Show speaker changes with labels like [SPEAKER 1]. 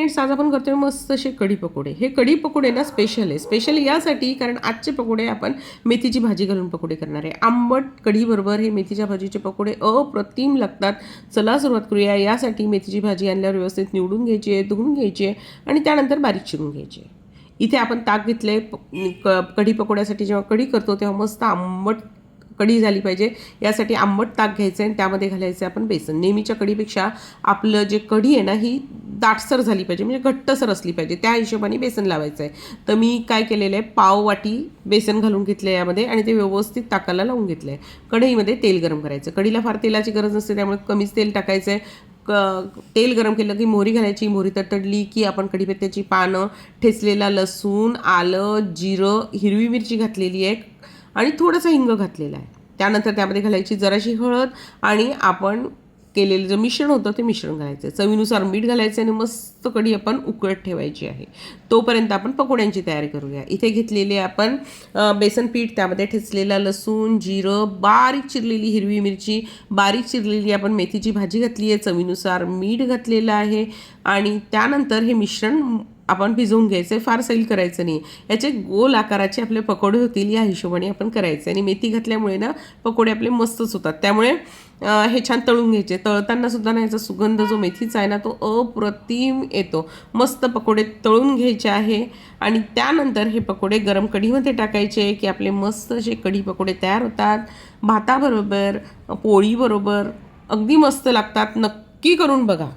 [SPEAKER 1] Friends आज आपण करतोय मस्त असे कढी पकोडे. हे कढी पकोडे ना स्पेशल आहे. स्पेशल यासाठी कारण आजचे पकोडे आपण मेथीची भाजी घालून पकोडे करणार आहे. आंबट कढीबरोबर हे मेथीच्या भाजीचे पकोडे अप्रतिम लागतात. चला सुरुवात करूया. यासाठी मेथीची भाजी आणल्यावर व्यवस्थित निवडून घ्यायची आहे धुवून घ्यायची आहे आणि त्यानंतर बारीक चिरून घ्यायची आहे. इथे आपण ताक घेतले क कढी पकोड्यासाठी जेव्हा कढी करतो तेव्हा मस्त आंबट कढी झाली पाहिजे. यासाठी आंबट ताक घ्यायचं आहे आणि त्यामध्ये घालायचं आहे आपण बेसन. नेहमीच्या कढीपेक्षा आपलं जे कढी आहे ना ही दाटसर झाली पाहिजे म्हणजे घट्टसर असली पाहिजे. त्या हिशोबाने बेसन लावायचं आहे तर मी काय केलेलं आहे पाव वाटी बेसन घालून घेतलं आहे यामध्ये आणि ते व्यवस्थित ताकाला लावून घेतलं आहे कढईमध्ये तेल गरम करायचं. कढीला फार तेलाची गरज नसते त्यामुळे कमीच तेल टाकायचं आहे क तेल गरम केलं की मोहरी घालायची मोहरी तडतडली की आपण कढीपत्त्याची पानं ठेचलेला लसूण आलं जिरं हिरवी मिरची घातलेली आहे आणि थोडंसं हिंग घातलेला आहे. त्यानंतर त्यामध्ये घालायची जराशी हळद आणि आपण केलेलं जे मिश्रण होतं ते मिश्रण घालायचं. चवीनुसार मीठ घालायचं आणि मस्त कढी आपण उकळत ठेवायची आहे. तोपर्यंत आपण पकोड्यांची तयारी करूया. इथे घेतलेले आपण बेसन पीठ त्यामध्ये ठेचलेला लसूण जिरं बारीक चिरलेली हिरवी मिरची बारीक चिरलेली आपण मेथीची भाजी घातली आहे चवीनुसार मीठ घातलेलं आहे आणि त्यानंतर हे मिश्रण आपण भिजवून घ्यायचं आहे फार सैल करायचं नाही. याचे गोल आकाराचे आपले पकोडे होतील या हिशोबाने आपण करायचे आणि मेथी घातल्यामुळे ना पकोडे आपले मस्तच होतात. त्यामुळे हे छान तळून घ्यायचे. तळताना सुद्धा ना याचा सुगंध जो मेथीचा आहे ना तो अप्रतिम येतो. मस्त पकोडे तळून घ्यायचे आहे आणि त्यानंतर हे पकोडे गरम कढीमध्ये टाकायचे की आपले मस्त असे कढी पकोडे तयार होतात. भाताबरोबर पोळीबरोबर अगदी मस्त लागतात. नक्की करून बघा.